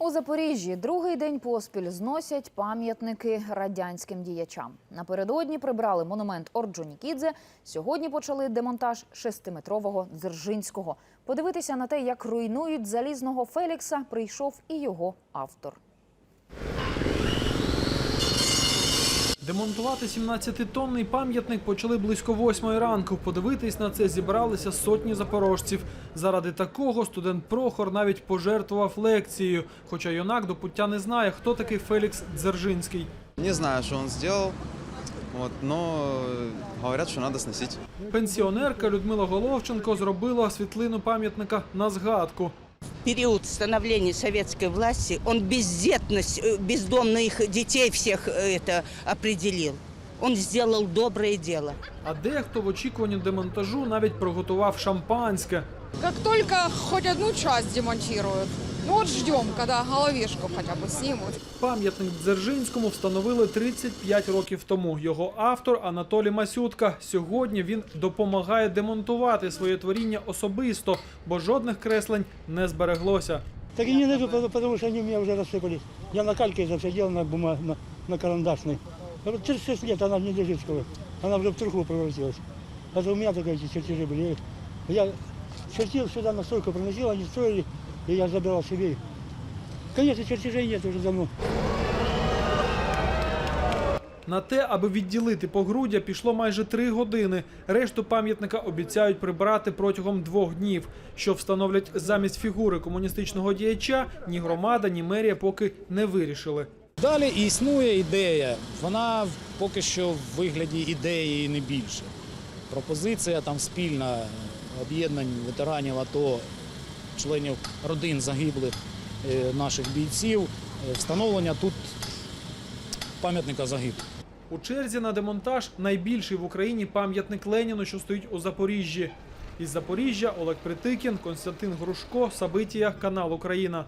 У Запоріжжі другий день поспіль зносять пам'ятники радянським діячам. Напередодні прибрали монумент Орджонікідзе. Сьогодні почали демонтаж шестиметрового Дзержинського. Подивитися на те, як руйнують залізного Фелікса, прийшов і його автор. Демонтувати 17-тонний пам'ятник почали близько восьмої ранку. Подивитись на це зібралися сотні запорожців. Заради такого студент Прохор навіть пожертвував лекцією. Хоча юнак до пуття не знає, хто такий Фелікс Дзержинський. Не знаю, что он сделал, вот, но э, говорят, что надо сносить. Пенсіонерка Людмила Головченко зробила світлину пам'ятника на згадку В период становления советской власти он бездетность, э, бездомных детей всех э, это определил. Он сделал доброе дело. А дехто в очікуванні демонтажу навіть приготував шампанське. Как только хоть одну часть демонтируют, ну вот ждем, когда головешку хотя бы снимут. Пам'ятник Дзержинському встановили 35 років тому. Його автор Анатолій Масютка. Сьогодні він допомагає демонтувати своє творіння особисто, бо жодних креслень не збереглося. Так и не найду, потому- потому что они у меня уже рассыпались. Я на кальке это все делал на, бума, на, на карандашной. А вот 36 лет она не лежит скоро. Она уже в труху превратилась. Это у меня такие эти чертежи были. Я чертил сюда на стойку приносил, они строили, и я забирал себе. Конечно, чертежей нет уже давно. На те, аби відділити погруддя, пішло майже три години. Решту пам'ятника обіцяють прибрати протягом двох днів. Що встановлять замість фігури комуністичного діяча, ні громада, ні мерія поки не вирішили. Далі існує ідея. Вона поки що в вигляді ідеї і не більше. Пропозиція там спільна об'єднань ветеранів АТО, членів родин загиблих е, наших бійців. е, Встановлення тут пам'ятника загиблих. У черзі на демонтаж найбільший в Україні пам'ятник Леніну, що стоїть у Запоріжжі. Із Запоріжжя Олег Притикін, Константин Грушко, Сабитія, канал Україна.